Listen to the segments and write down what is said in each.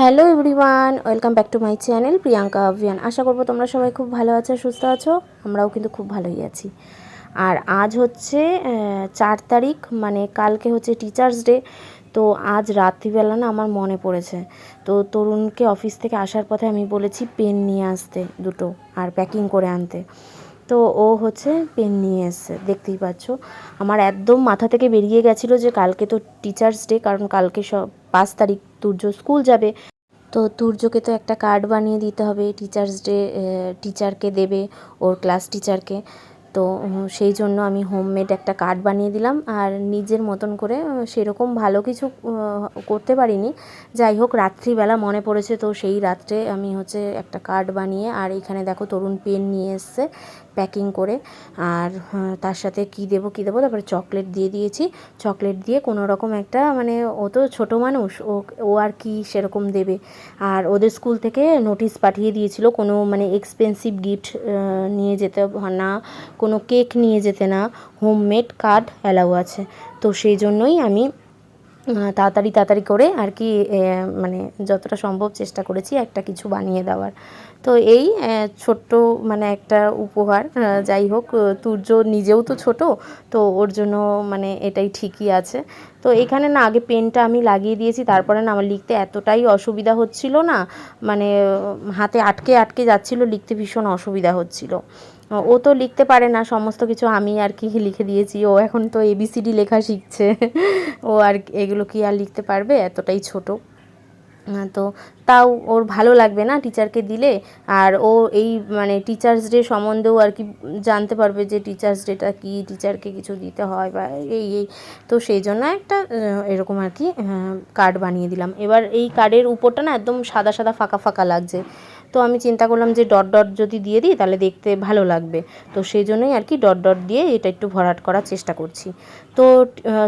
Hello everyone, welcome back to my channel Priyanka অভিয়ান আশা করব তোমরা সবাই খুব ভালো আছো, সুস্থ আছো, আমরাও কিন্তু খুব ভালোই আছি। আর আজ হচ্ছে চার তারিখ মানে কালকে হচ্ছে টিচার্স ডে তো আজ রাত্রিবেলা না আমার মনে পড়েছে। তো তরুণকে অফিস থেকে আসার পথে আমি বলেছি পেন নিয়ে আসতে দুটো আর প্যাকিং করে আনতে। তো ও হচ্ছে পেন নিয়ে এসছে, দেখতেই পাচ্ছ। আমার একদম মাথা থেকে বেরিয়ে গেছিল যে কালকে তো টিচার্স ডে কারণ কালকে সব পাঁচ তারিখ তুর্য স্কুল যাবে। তো তুর্যকে তো একটা কার্ড বানিয়ে দিতে হবে টিচার্স ডে টিচারকে দেবে, ওর ক্লাস টিচারকে তো সেই জন্য আমি হোমমেড একটা কার্ড বানিয়ে দিলাম আর নিজের মতন করে সেরকম ভালো কিছু করতে পারিনি। যাই হোক, রাত্রিবেলা মনে পড়েছে তো সেই রাত্রে আমি হচ্ছে একটা কার্ড বানিয়ে, আর এখানে দেখো তরুণ পেন নিয়ে এসছে। প্যাকিং করে, আর তার সাথে কি দেবো কি দেবো, তারপরে চকলেট দিয়ে দিয়েছি। চকলেট দিয়ে কোনো রকম একটা মানে ও তো ছোটো মানুষ, ও ও আর কি সেরকম দেবে। আর ওদের স্কুল থেকে নোটিশ পাঠিয়ে দিয়েছিল, কোনো মানে এক্সপেন্সিভ গিফট নিয়ে যেতে না, কোনো কেক নিয়ে যেতে না হোমমেড কার্ড অ্যালাউ আছে। তো সেই জন্যই আমি তাড়াতাড়ি তাড়াতাড়ি করে আর কি মানে যতটা সম্ভব চেষ্টা করেছি একটা কিছু বানিয়ে দেওয়ার। তো এই ছোট্ট মানে একটা উপহার যাই হোক তুর্য নিজেও তো ছোট, তো ওর জন্য মানে এটাই ঠিকই আছে। তো এখানে না, আগে পেনটা আমি লাগিয়ে দিয়েছি, তারপরে না, আমার লিখতে এতটাই অসুবিধা হচ্ছিল না মানে হাতে আটকে আটকে যাচ্ছিল, লিখতে ভীষণ অসুবিধা হচ্ছিল। ও তো লিখতে পারে না, সমস্ত কিছু আমি আর কি লিখে দিয়েছি, ও এখন তো এবিসিডি লেখা শিখছে, ও আর এগুলো কি আর লিখতে পারবে, এতটাই ছোট। তো তাও ওর ভালো লাগবে না টিচারকে দিলে। আর ও এই মানে টিচার্স ডে সম্বন্ধেও আর কি জানতে পারবে যে টিচার্স ডেটা কি টিচারকে কিছু দিতে হয় বা এই এই। তো সেই জন্য একটা এরকম আর কি কার্ড বানিয়ে দিলাম। এবার এই কার্ডের উপরটা না একদম সাদা সাদা, ফাঁকা ফাঁকা লাগছে। তো আমি চিন্তা করলাম যে ডট ডট যদি দিয়ে দিই তাহলে দেখতে ভালো লাগবে। তো সেই জন্যই আর কি ডট ডট দিয়ে এটা একটু ভরাট করার চেষ্টা করছি। তো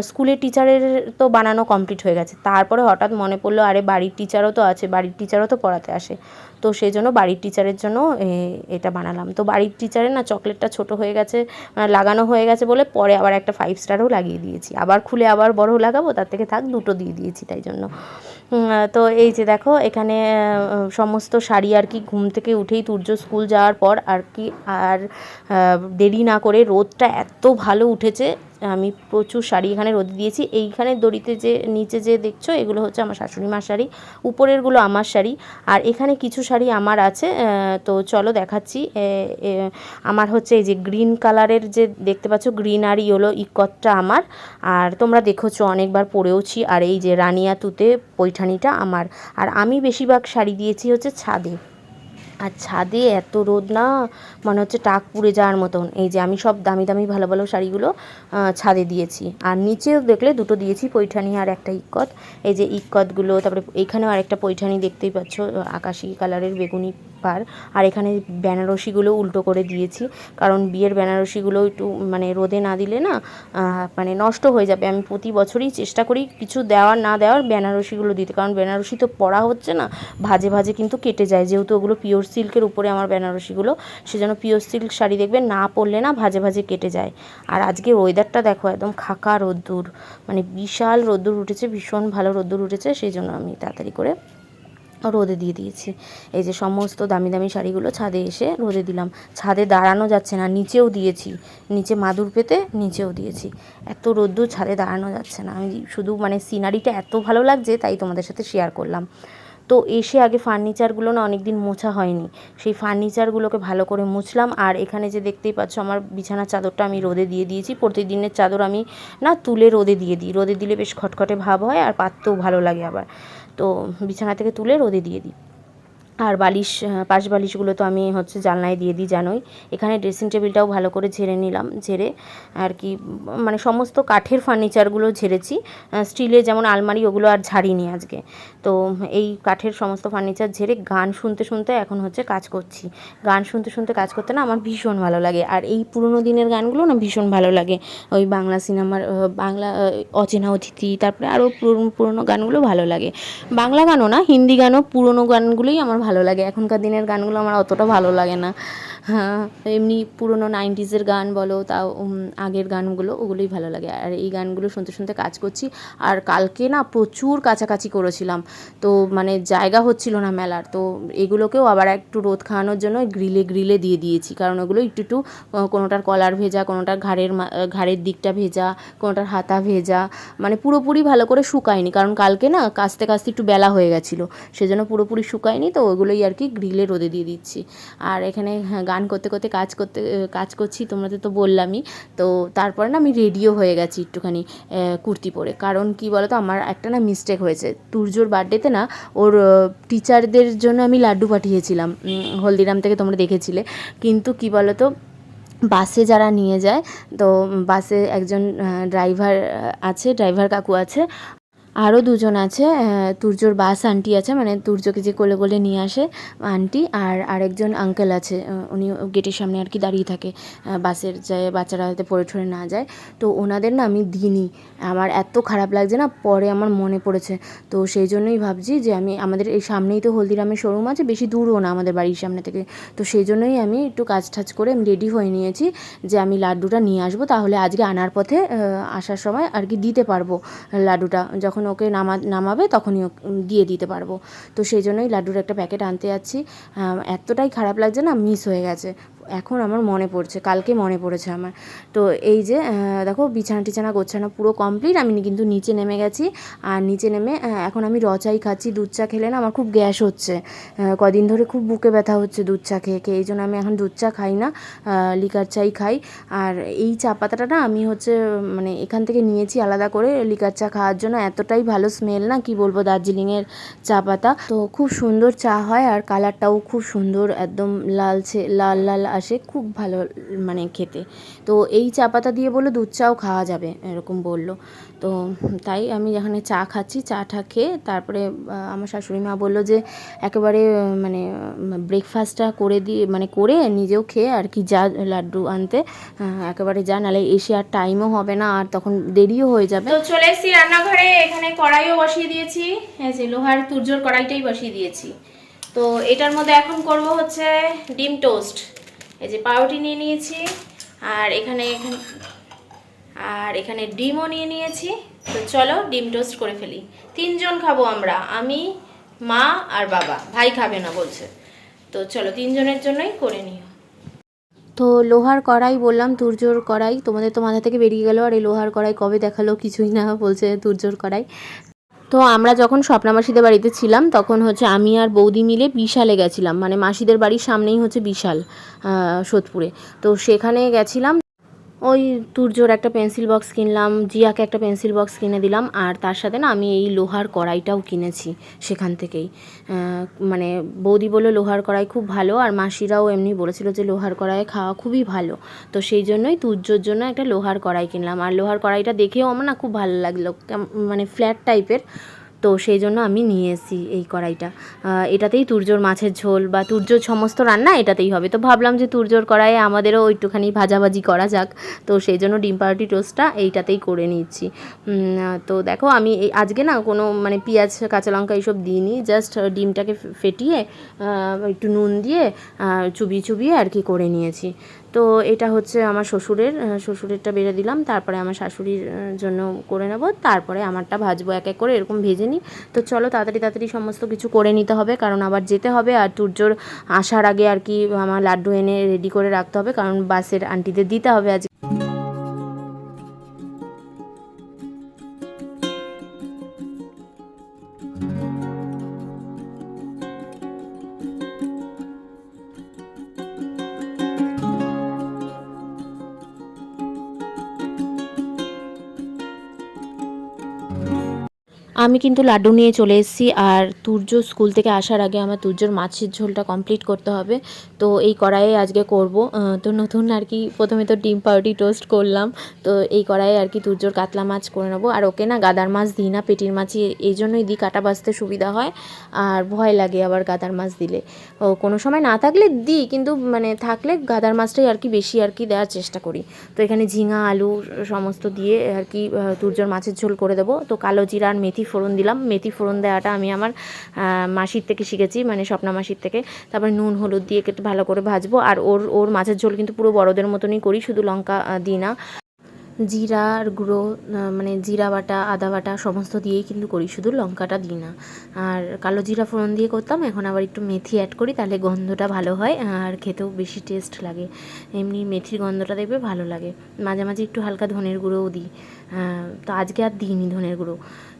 স্কুলের টিচারের তো বানানো কমপ্লিট হয়ে গেছে। তারপরে হঠাৎ মনে পড়ল, আরে বাড়ির টিচারও তো আছে, বাড়ির টিচারও তো পড়াতে আসে। তো সেই জন্য বাড়ির টিচারের জন্য এটা বানালাম। তো বাড়ির টিচারের না চকলেটটা ছোট হয়ে গেছে মানে লাগানো হয়ে গেছে বলে পরে আবার একটা ফাইভ স্টারও লাগিয়ে দিয়েছি। আবার খুলে আবার বড় লাগাবো, তার থেকে থাক দুটো দিয়ে দিয়েছি তাই জন্য। তো এই যে দেখো, এখানে সমস্ত শাড়ি আর কি ঘুম থেকে উঠেই তুর্য স্কুল যাওয়ার পর আর কি, আর দেরি না করে রোদটা এত ভালো উঠেছে আমি প্রচুর শাড়ি এখানে রোদে দিয়েছি। এইখানে দড়িতে যে, নিচে যে দেখছ, এগুলো হচ্ছে আমার শাশুড়ি মার শাড়ি, উপরেরগুলো আমার শাড়ি। আর এখানে কিছু শাড়ি আমার আছে তো চলো দেখাচ্ছি। আমার হচ্ছে এই যে গ্রিন কালারের যে দেখতে পাচ্ছ, গ্রিন আর ইয়েলো ইকতটা আমার। আর তোমরা দেখেছ, অনেকবার পরেওছি। আর এই যে রানিয়া তুতে পৈঠানিটা আমার। আর আমি বেশিরভাগ শাড়ি দিয়েছি হচ্ছে ছাদে। আর ছাদে এত রোদ না, মনে হচ্ছে টাক পুড়ে যাওয়ার মতন। এই যে আমি সব দামি দামি ভালো ভালো শাড়িগুলো ছাদে দিয়েছি। আর নিচেও দেখলে দুটো দিয়েছি, পৈঠানি আর একটা ইক্কত। এই যে ইক্কতগুলো, তারপরে এইখানেও আরেকটা পৈঠানি দেখতেই পাচ্ছ, আকাশি কালারের বেগুনি পার। আর এখানে বেনারসিগুলো উল্টো করে দিয়েছি, কারণ বিয়ের বেনারসিগুলো একটু মানে রোদে না দিলে না মানে নষ্ট হয়ে যাবে। আমি প্রতি বছরই চেষ্টা করি কিছু দেওয়ার, না দেওয়ার বেনারসিগুলো দিতে। কারণ বেনারসি তো পরা হচ্ছে না, ভাজে ভাজে কিন্তু কেটে যায়। যেহেতু ওগুলো পিওর সিল্কের উপরে আমার বেনারসিগুলো সেজন্য পিওর সিল্ক শাড়ি দেখবে, না পরলে না ভাজে ভাজে কেটে যায়। আর আজকে ওয়েদারটা দেখো, একদম খাকা রোদ্দুর মানে বিশাল রোদ্দুর উঠেছে, ভীষণ ভালো রোদ্দুর উঠেছে, সেই জন্য আমি তাড়াতাড়ি করে রোদে দিয়ে দিয়েছি। এই যে সমস্ত দামি দামি শাড়িগুলো ছাদে এসে রোদে দিলাম। ছাদে দাঁড়ানো যাচ্ছে না, নিচেও দিয়েছি। নিচে মাদুর পেতে নিচেও দিয়েছি। এত রোদ্দুর ছাদে দাঁড়ানো যাচ্ছে না। আমি শুধু মানে সিনারিটা এত ভালো লাগছে, তাই তোমাদের সাথে শেয়ার করলাম। তো এসে আগে ফার্নিচারগুলো না অনেক দিন মোছা হয়নি। সেই ফার্নিচারগুলোকে ভালো করে মুছলাম। আর এখানে যে দেখতেই পাচ্ছ আমার বিছানার চাদরটা আমি রোদে দিয়ে দিয়েছি। প্রতিদিনের চাদর আমি না তুলে রোদে দিয়ে দিই। রোদে দিলে বেশ খটখটে ভাব হয় আর পাততেও ভালো লাগে আবার। তো বিছানা থেকে তুলে রোদে দিয়ে দিই। আর বালিশ পাশ বালিশগুলো তো আমি হচ্ছে জানলায় দিয়ে দিই জানোই। এখানে ড্রেসিং টেবিলটাও ভালো করে ঝেড়ে নিলাম, ঝেড়ে আর কি মানে সমস্ত কাঠের ফার্নিচারগুলো ঝেড়েছি। স্টিলের যেমন আলমারি, ওগুলো আর ঝাড়িনি আজকে। তো এই কাঠের সমস্ত ফার্নিচার ঝেড়ে গান শুনতে শুনতে এখন হচ্ছে কাজ করছি। গান শুনতে শুনতে কাজ করতে না আমার ভীষণ ভালো লাগে। আর এই পুরনো দিনের গানগুলো না ভীষণ ভালো লাগে। ওই বাংলা সিনেমার বাংলা অচেনা অতিথি, তারপরে আরও পুরনো, পুরোনো গানগুলো ভালো লাগে। বাংলা গানও না, হিন্দি গানও পুরোনো গানগুলোই আমার ভালো লাগে। এখনকার দিনের গানগুলো আমার অতটা ভালো লাগে না। এমনি পুরোনো নাইনটিজের গান বলো তাও আগের গানগুলো ওগুলোই ভালো লাগে। আর এই গানগুলো শুনতে শুনতে কাজ করছি। আর কালকে না প্রচুর কাছাকাছি করেছিলাম। তো মানে জায়গা হচ্ছিল না মেলার। তো এগুলোকেও আবার একটু রোদ খাওয়ানোর জন্য গ্রিলে গ্রিলে দিয়ে দিয়েছি। কারণ ওগুলো একটু একটু কোনোটার কলার ভেজা কোনোটার ঘাড়ের ঘাড়ের দিকটা ভেজা কোনোটার হাতা ভেজা। মানে পুরোপুরি ভালো করে শুকায়নি। কারণ কালকে না কাস্তে কাস্তে একটু বেলা হয়ে গেছিল। সেজন্য পুরোপুরি শুকায়নি। তো ওগুলোই আর কি গ্রিলে রোদে দিয়ে দিচ্ছি। আর এখানে হ্যাঁ, গান করতে করতে কাজ করতে কাজ করছি তোমাদের তো বললামই। তো তারপরে না আমি রেডিও হয়ে গেছি একটুখানি কুর্তি পরে। কারণ কি বলতো, আমার একটা না মিস্টেক হয়েছে। তুর্যর বার্থডেতে না ওর টিচারদের জন্য আমি লাড্ডু পাঠিয়েছিলাম হলদিরাম থেকে তোমরা দেখেছিলে। কিন্তু কি বলতো, বাসে যারা নিয়ে যায়, তো বাসে একজন ড্রাইভার আছে ড্রাইভার কাকু আছে আরও দুজন আছে তুর্যর বাস আন্টি আছে মানে তুর্যকে যে কোলে কোলে নিয়ে আসে আন্টি আর আরেকজন আঙ্কেল আছে উনি গেটের সামনে আর কি দাঁড়িয়ে থাকে বাসের যায় বাচ্চারা যাতে পড়ে ঠরে না যায়। তো ওনাদের না আমি দিইনি, আমার এত খারাপ লাগছে না, পরে আমার মনে পড়েছে। তো সেই জন্যই ভাবছি যে আমি, আমাদের এই সামনেই তো হলদিরামের শোরুম আছে, বেশি দূরও না আমাদের বাড়ির সামনে থেকে। তো সেই জন্যই আমি একটু কাজ টাজ করে আমি রেডি হয়ে নিয়েছি যে আমি লাড্ডুটা নিয়ে আসব, তাহলে আজকে আনার পথে আসার সময় আর কি দিতে পারব লাড্ডুটা। যখন ওকে নামা, নামাবে তখনই দিয়ে দিতে পারব। তো সেই জন্যই লাড্ডুর একটা প্যাকেট আনতে যাচ্ছি। এতটাই খারাপ লাগছে না মিস হয়ে গেছে। এখন আমার মনে পড়ছে, কালকে মনে পড়েছে আমার। তো এই যে দেখো বিছানা টিছানা গোছানো পুরো কমপ্লিট আমি কিন্তু নিচে নেমে গেছি। আর নিচে নেমে এখন আমি রচাই খাচ্ছি, দুধ চা খেলে না আমার খুব গ্যাস হচ্ছে। কদিন ধরে খুব বুকে ব্যথা হচ্ছে দুধ চা খেয়ে খেয়ে, এই জন্য আমি এখন দুধ চা খাই না লিকার চাই খাই। আর এই চা পাতাটা না আমি হচ্ছে মানে এখান থেকে নিয়েছি আলাদা করে লিকার চা খাওয়ার জন্য, এতটাই ভালো স্মেল না, কি বলব, দার্জিলিংয়ের চা পাতা। তো খুব সুন্দর চা হয়, আর কালারটাও খুব সুন্দর, একদম লালচে লাল লাল আসে খুব ভালো মানে খেতে। তো এই চা পাতা দিয়ে বলল, দুধ চাও, খাওয়া যাবে, এরকম বলল। তো তাই আমি যেখানে চা খাচ্ছি, চাটা খেয়ে তারপরে আমার শাশুড়ি মা বলল যে, একেবারে মানে ব্রেকফাস্টটা করে দিয়ে মানে করে নিজেও খেয়ে আর কি, যা লাড্ডু আনতে একেবারে যা নাহলে এসে আর টাইমও হবে না, আর তখন দেরিও হয়ে যাবে। তো চলে এসেছি রান্নাঘরে, এখানে কড়াইও বসিয়ে দিয়েছি। হ্যাঁ যে লোহার তুর্জোর কড়াইটাই বসিয়ে দিয়েছি। তো এটার মধ্যে এখন করব হচ্ছে ডিম টোস্ট এই যে পাউরুটি নিয়ে নিয়েছি, আর এখানে এখানে, আর এখানে ডিমও নিয়ে নিয়েছি। তো চলো ডিম টোস্ট করে ফেলি। তিনজন খাব আমরা, আমি, মা আর বাবা। ভাই খাবে না বলছে। তো চলো তিনজনের জন্যই করে নিও। তো লোহার কড়াই বললাম, তুর্জোর কড়াই। তোমাদের তো মাথা থেকে বেরিয়ে গেল, আর এই লোহার কড়াই কবে দেখাল কিছুই না বলছে তুর্জোর কড়াই। তো আমরা যখন স্বপ্না মাসিদের বাড়িতে ছিলাম, তখন হচ্ছে আমি আর বৌদি মিলে বিশালে গেছিলাম। মানে মাসিদের বাড়ির সামনেই হচ্ছে বিশাল সোদপুরে। তো সেখানে গেছিলাম। ওই তুর্যর একটা পেন্সিল বক্স কিনলাম, জিয়াকে একটা পেন্সিল বক্স কিনে দিলাম, আর তার সাথে না আমি এই লোহার কড়াইটাও কিনেছি সেখান থেকেই। মানে বৌদি বলল, লোহার কড়াই খুব ভালো। আর মাসিরাও এমনি বলেছিল যে, লোহার কড়াইয়ে খাওয়া খুবই ভালো। তো সেই জন্যই তুর্যর জন্য একটা লোহার কড়াই কিনলাম। আর লোহার কড়াইটা দেখেও আমার না খুব ভালো লাগল মানে ফ্ল্যাট টাইপের তো সেই জন্য আমি নিয়ে এসেছি এই কড়াইটা। এটাতেই তুর্যর মাছের ঝোল বা তুর্যর সমস্ত রান্না এটাতেই হবে। তো ভাবলাম যে তুর্যর কড়াইয়ে আমাদেরও একটুখানি ভাজাভাজি করা যাক। তো সেই জন্য ডিম পাউরুটি টোস্টটা এইটাতেই করে নিচ্ছি। তো দেখো আমি এই আজকে না কোনো মানে পেঁয়াজ, কাঁচা লঙ্কা এইসব দিইনি। জাস্ট ডিমটাকে ফেটিয়ে একটু নুন দিয়ে চুবিয়ে চুবিয়ে আর কি করে নিয়েছি। তো এটা হচ্ছে আমার শ্বশুরের শ্বশুরেরটা বেড়ে দিলাম, তারপরে আমার শাশুড়ির জন্য করে নেব, তারপরে আমারটা ভাজবো এক এক করে, এরকম ভেজে নিই। তো চলো তাড়াতাড়ি তাড়াতাড়ি সমস্ত কিছু করে নিতে হবে, কারণ আবার যেতে হবে আর তুর্যর আসার আগে আর কি আমার লাড্ডু এনে রেডি করে রাখতে হবে, কারণ বাসের আন্টিদের দিতে হবে আজ। আমি কিন্তু লাড্ডু নিয়ে চলে এসেছি আর তুর্য স্কুল থেকে আসার আগে আমার তুর্যর মাছের ঝোলটা কমপ্লিট করতে হবে। তো এই কড়াইয়ে আজকে করব। তো নতুন আর কি প্রথমে তো ডিম পাউরুটি টোস্ট করলাম। তো এই কড়াইয়ে আর কি তুর্যর কাতলা মাছ করে নেব। আর ওকে না গাদার মাছ দিই না, পেটির মাছই এই জন্যই দিই, কাটা বাছতে সুবিধা হয়। আর ভয় লাগে আবার গাদার মাছ দিলে। ও, কোনো সময় না থাকলে দিই, কিন্তু মানে থাকলে গাদার মাছটাই আর কি বেশি আর কি দেওয়ার চেষ্টা করি। তো এখানে ঝিঙা, আলু, সমস্ত দিয়ে আর কি তুর্যর মাছের ঝোল করে দেবো। তো কালো জিরা আর মেথি ফোড়ন দিলাম, মেথি ফোড়ন দেওয়াটা আমি আমার মাসির থেকে শিখেছি মানে স্বপ্না মাসির থেকে। তারপরে নুন, হলুদ দিয়ে একটু ভালো করে ভাজবো, আর ওর ওর মাছের ঝোল কিন্তু পুরো বড়দের মতনই করি, শুধু লঙ্কা দিই না। জিরার গুঁড়ো মানে জিরা বাটা, আদা বাটা সমস্ত দিয়েই কিন্তু করি, শুধু লঙ্কাটা দিই না। আর কালো জিরা ফোড়ন দিয়ে করতাম, এখন আবার একটু মেথি অ্যাড করি, তাহলে গন্ধটা ভালো হয়, আর খেতেও বেশি টেস্ট লাগে। এমনি মেথির গন্ধটা দেখবে ভালো লাগে। মাঝে মাঝে একটু হালকা ধনের গুঁড়োও দিই। তো আজকে আর দিইনি ধনের গুঁড়ো।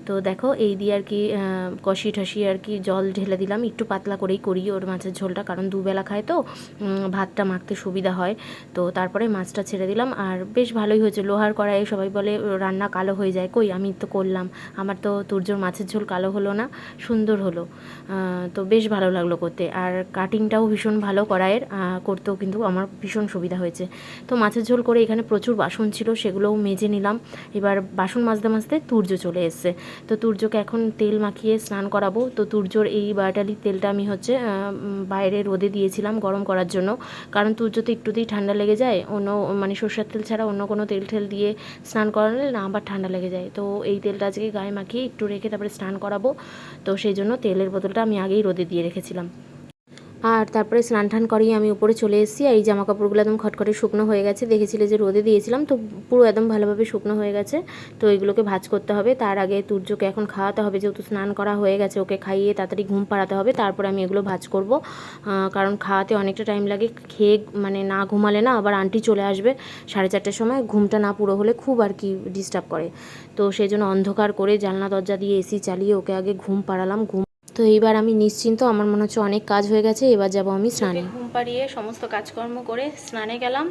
তো দেখো, এই দিয়ে আর কি কষি টষি আর কি জল ঢেলে দিলাম। একটু পাতলা করেই করি ওর মাছের ঝোলটা, কারণ দুবেলা খায় তো ভাতটা মাখতে সুবিধা হয়। তো তারপরে মাছটা ছেড়ে দিলাম। আর বেশ ভালোই হয়েছে, লোহার কড়াইয়ে সবাই বলে রান্না কালো হয়ে যায়, কই আমি তো করলাম। আমার তো তুর্যর মাছের ঝোল কালো হলো না, সুন্দর হলো। তো বেশ ভালো লাগল করতে। আর কাটিংটাও ভীষণ ভালো কড়াইয়ের করতেও কিন্তু আমার ভীষণ সুবিধা হয়েছে। তো মাছের ঝোল করে এখানে প্রচুর বাসন ছিল, সেগুলোও মেজে নিলাম। এবার বাসন মাজতে মাজতে তুর্য চলে এসছে। তো তুর্যকে এখন তেল মাখিয়ে স্নান করাবো। তো তুর্যর এই বাটালি তেলটা আমি হচ্ছে বাইরে রোদে দিয়েছিলাম গরম করার জন্য। কারণ তুর্য তো একটুতেই ঠান্ডা লেগে যায়, অন্য মানে সর্ষের তেল ছাড়া অন্য কোনো তেল ঠেল দিয়ে স্নান করালে না আবার ঠান্ডা লেগে যায়। তো এই তেলটা আজকে গায়ে মাখিয়ে একটু রেখে তারপরে স্নান করাবো। তো সেই জন্য তেলের বোতলটা আমি আগেই রোদে দিয়ে রেখেছিলাম। আর তারপরে স্নান টান করিয়ে আমি উপরে চলে এসেছি, আর এই জামা কাপড়গুলো একদম খটখটে শুকনো হয়ে গেছে। দেখেছিলে যে রোদে দিয়েছিলাম, তো পুরো একদম ভালোভাবে শুকনো হয়ে গেছে। তো এগুলোকে ভাজ করতে হবে। তার আগে তুর্যকে এখন খাওয়াতে হবে, যেহেতু স্নান করা হয়ে গেছে, ওকে খাইয়ে তাড়াতাড়ি ঘুম পাড়াতে হবে। তারপরে আমি এগুলো ভাজ করব। কারণ খাওয়াতে অনেকটা টাইম লাগে, খেয়ে মানে না ঘুমালে না আবার আন্টি চলে আসবে সাড়ে চারটের সময়। ঘুমটা না পুরো হলে খুব আর কি ডিস্টার্ব করে। তো সেই জন্য অন্ধকার করে জানলা দরজা দিয়ে এসি চালিয়ে ওকে আগে ঘুম পাড়ালাম। ঘুম তো এইবার আমি নিশ্চিন্ত আমার মনে হচ্ছে অনেক কাজ হয়ে গেছে এবার যাব আমি স্নানে। ঘুম পাড়িয়ে সমস্ত কাজকর্ম করে স্নানে গেলাম।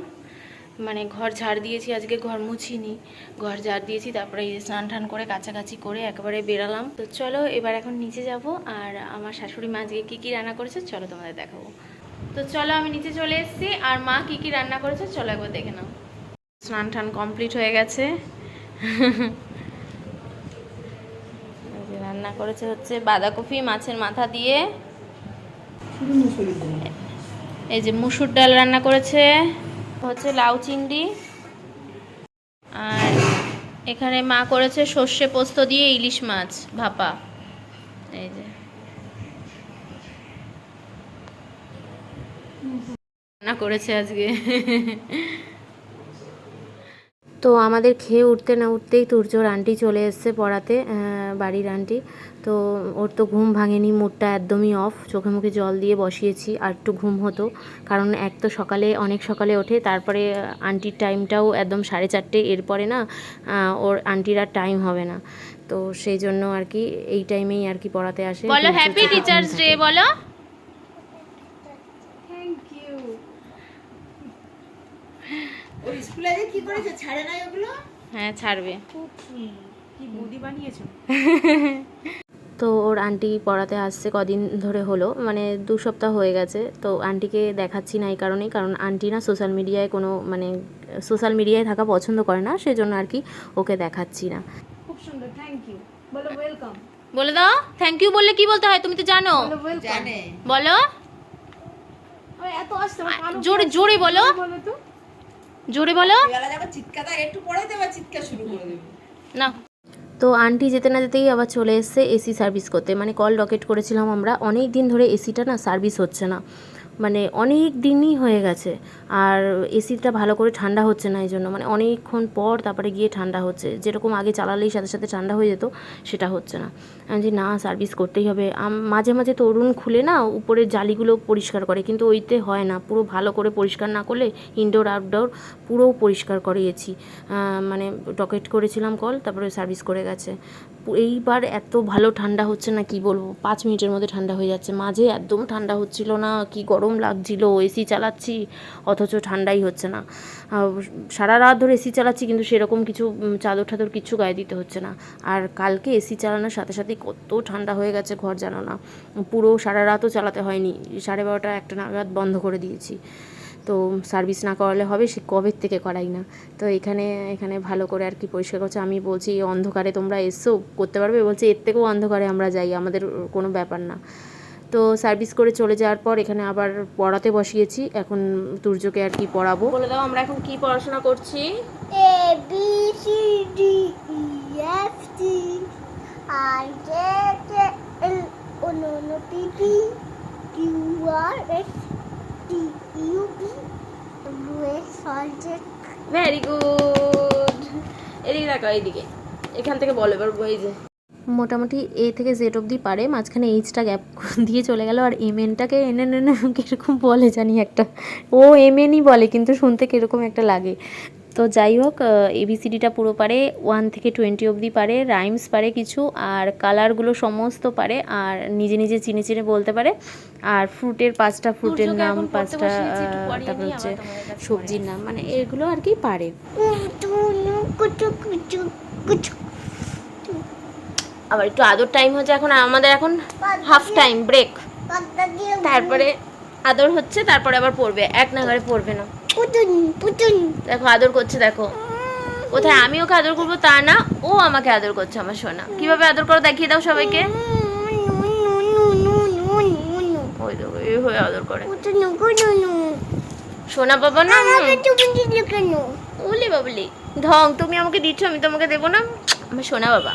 মানে ঘর ঝাড় দিয়েছি আজকে ঘর মুছিনি। ঘর ঝাড় দিয়েছি তারপরে এই স্নান টান করে কাছাকাছি করে একেবারে বেরালাম। তো চলো এবার এখন নিচে যাব আর আমার শাশুড়ি মা আজকে কী কী রান্না করেছে চলো তোমাদের দেখাবো। তো চলো আমি নিচে চলে এসেছি আর মা কী কী রান্না করেছে চলো একবার দেখে নাও। স্নান টান কমপ্লিট হয়ে গেছে। রান্না করেছে হচ্ছে বাঁধাকপি মাছের মাথা দিয়ে। এই যে মুসুর ডাল রান্না করেছে হচ্ছে লাউ চিংড়ি। আর এখানে মা করেছে সর্ষে পোস্ত দিয়ে ইলিশ মাছ ভাপা। এই যে। রান্না করেছে আজকে। তো আমাদের খেয়ে উঠতে না উঠতেই তুর্যর আন্টি চলে এসছে পড়াতে বাড়ির আন্টি। তো ওর তো ঘুম ভাঙেনি মুডটা একদমই অফ চোখে মুখে জল দিয়ে বসিয়েছি আর একটু ঘুম হতো। কারণ এক তো সকালে অনেক সকালে ওঠে তারপরে আন্টির টাইমটাও একদম সাড়ে চারটে এরপরে না ওর আন্টির আর টাইম হবে না। তো সেই জন্য আর কি এই টাইমেই আর কি পড়াতে আসে। বলো হ্যাপি টিচার্স ডে। বলো। ওই স্কুলে যে কি করেছে? ছাড়ে নাই ওগুলো? হ্যাঁ ছাড়বে। কি বুদ্ধি বানিয়েছো। তো ওর আন্টি পড়াতে আসছে কদিন ধরে হলো মানে দু সপ্তাহ হয়ে গেছে। তো আন্টিকে দেখাচ্ছি না এই কারণেই কারণ আন্টি না সোশ্যাল মিডিয়ায় কোনো মানে সোশ্যাল মিডিয়ায় থাকা পছন্দ করে না সেজন্য আর কি ওকে দেখাচ্ছি না। খুব সুন্দর থ্যাংক ইউ বলো ওয়েলকাম বলে দাও থ্যাংক ইউ বললে কি বলতে হয় তুমি তো জানো। বলো জোরে জোরে বলো। বলো তো। জোরে বলো। বেলা একটু পরে দেবে চিৎকার শুরু করে দেবে। না। তো আন্টি যেতে না যেতেই আবার চলে এসছে এসি সার্ভিস করতে। মানে কল রকেট করেছিলাম আমরা। অনেক দিন ধরে এসিটা না সার্ভিস হচ্ছে না। মানে অনেক দিনই হয়ে গেছে। আর এসিটা ভালো করে ঠান্ডা হচ্ছে না এই জন্য। মানে অনেকক্ষণ পর তারপরে গিয়ে ঠান্ডা হচ্ছে। যেরকম আগে চালালেই সাথে সাথে ঠান্ডা হয়ে যেত, সেটা হচ্ছে না। যে না সার্ভিস করতেই হবে। মাঝে মাঝে তরুণ খুলে না, উপরের জালিগুলো পরিষ্কার করে। কিন্তু ওইতে হয় না। পুরো ভালো করে পরিষ্কার না করলে ইনডোর আউটডোর পুরো পরিষ্কার করিয়েছি মানে ডকেট করেছিলাম কল তারপরে সার্ভিস করে গেছে। এইবার এত ভালো ঠান্ডা হচ্ছে না, কি বলব? পাঁচ মিনিটের মধ্যে ঠান্ডা হয়ে যাচ্ছে। মাঝে একদম ঠান্ডা হচ্ছিল না, কি গরম লাগছিল এসি চালাচ্ছি, অথচ ঠান্ডাই হচ্ছে না। সারা রাত ধরে এসি চালাচ্ছি, কিন্তু সেরকম কিছু চাদর ঠাদর কিছু গায়ে দিতে হচ্ছে না। আর কালকে এসি চালানোর সাথে সাথে কত ঠান্ডা হয়ে গেছে ঘর জানো না পুরো সারা রাতও চালাতে হয়নি। সাড়ে বারোটা একটা নাগাদ বন্ধ করে দিয়েছি। তো সার্ভিস না করালে হবে সে কবের থেকে করাই না? তো এখানে এখানে ভালো করে আর কি পরিষ্কার করছে। আমি বলছি এই অন্ধকারে তোমরা এসো করতে পারবে? বলছে এর থেকেও অন্ধকারে আমরা যাই আমাদের কোনো ব্যাপার না। তো সার্ভিস করে চলে যাওয়ার পর এখানে আবার পড়াতে বসিয়েছি। এখন তুর্যকে আর কি পড়াবো। বলে দাও আমরা এখন কি পড়াশোনা করছি? J L O N O P P Q R S T U V W X Y Z good এদিকে এখান থেকে বলো, এবার বই যে। মোটামুটি এ থেকে জেড অবধি পারে, মাঝখানে এইচটা গ্যাপ দিয়ে চলে গেল, আর এম এনটাকে এনে এন কীরকম বলে জানি একটা। ও এম এনই বলে, কিন্তু শুনতে কীরকম একটা লাগে। তো যাই হোক এবিসিডিটা পুরো পারে ওয়ান থেকে টোয়েন্টি অবধি পারে রাইমস পারে কিছু আর কালারগুলো সমস্ত পারে আর নিজে নিজে চিনে চিনে বলতে পারে। আর ফ্রুটের পাঁচটা ফ্রুটের নাম পাঁচটা তারপর হচ্ছে সবজির নাম মানে এগুলো আর কি পারে। আবার একটু আদর টাইম হচ্ছে এখন আমাদের এখন হাফ টাইম ব্রেক তারপরে আদর হচ্ছে তারপরে আবার পড়বে এক নাগারে পড়বে না। পুতুন পুতুন দেখো আদর করছে দেখো। কোথায় আমি ওকে আদর করব তা না ও আমাকে আদর করছে আমার সোনা। কীভাবে আদর করো দেখিয়ে দাও সবাইকে। হয়ে আদর করে। সোনা বাবা না ওলি বাবলি। ঢং তুমি আমাকে দিচ্ছ আমি তোমাকে দেবো না। আমার সোনা বাবা।